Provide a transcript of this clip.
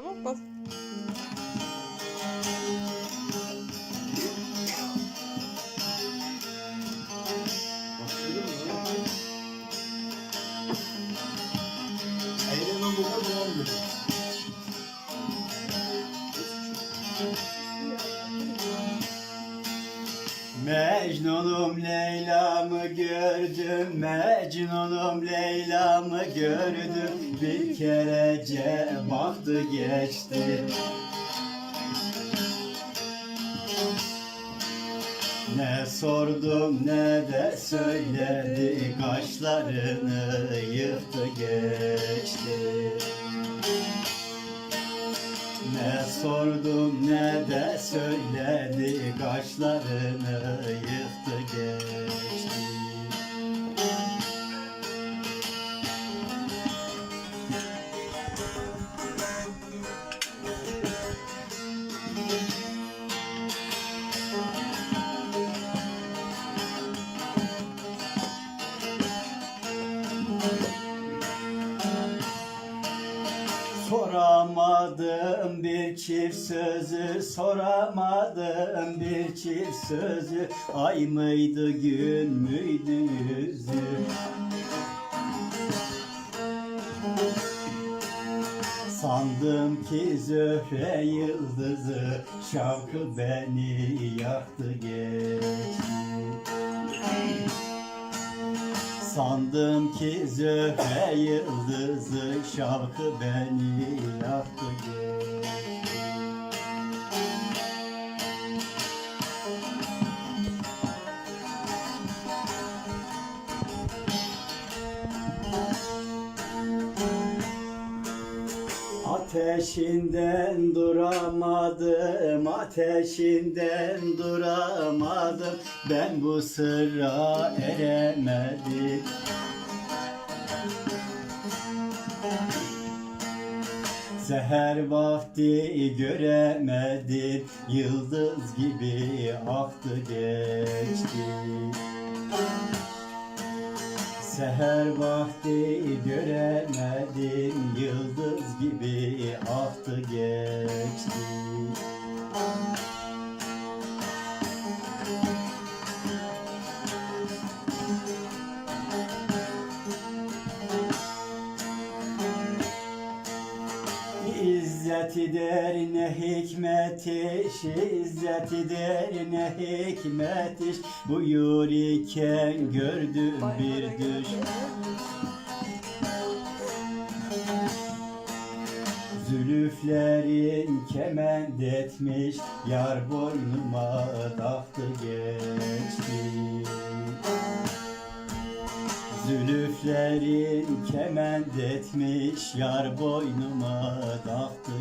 Tá Vamos, posso. Mecnunum Leyla'mı gördüm Mecnunum Leyla'mı gördüm. Bir kerece baktı geçti. Ne sordum ne de söyledi Kaşlarını yıktı geçti sordum ne de söyledi Kaşlarını yıktı geçti Soramadım bir çift sözü Soramadım bir çift sözü. Ay mıydı gün müydü yüzü? Sandım ki zöhre yıldızı Şavkı beni yaktı geçti Sandım ki zöhre yıldızı şavkı beni yaktı geçti. Ateşinden duramadım, ateşinden duramadım. Ben bu sırra eremedim. Seher vakti göremedim Yıldız gibi aktı geçti Seher vakti göremedim. Yıldız gibi aktı geçti İzzeti der ne hikmet iş, izzeti ne hikmet iş. Buyur iken gördüm bir düş. Zülüflerin kement etmiş Yar boynuma taktı geçti Zülüflerin kement etmiş Yar boynuma taktı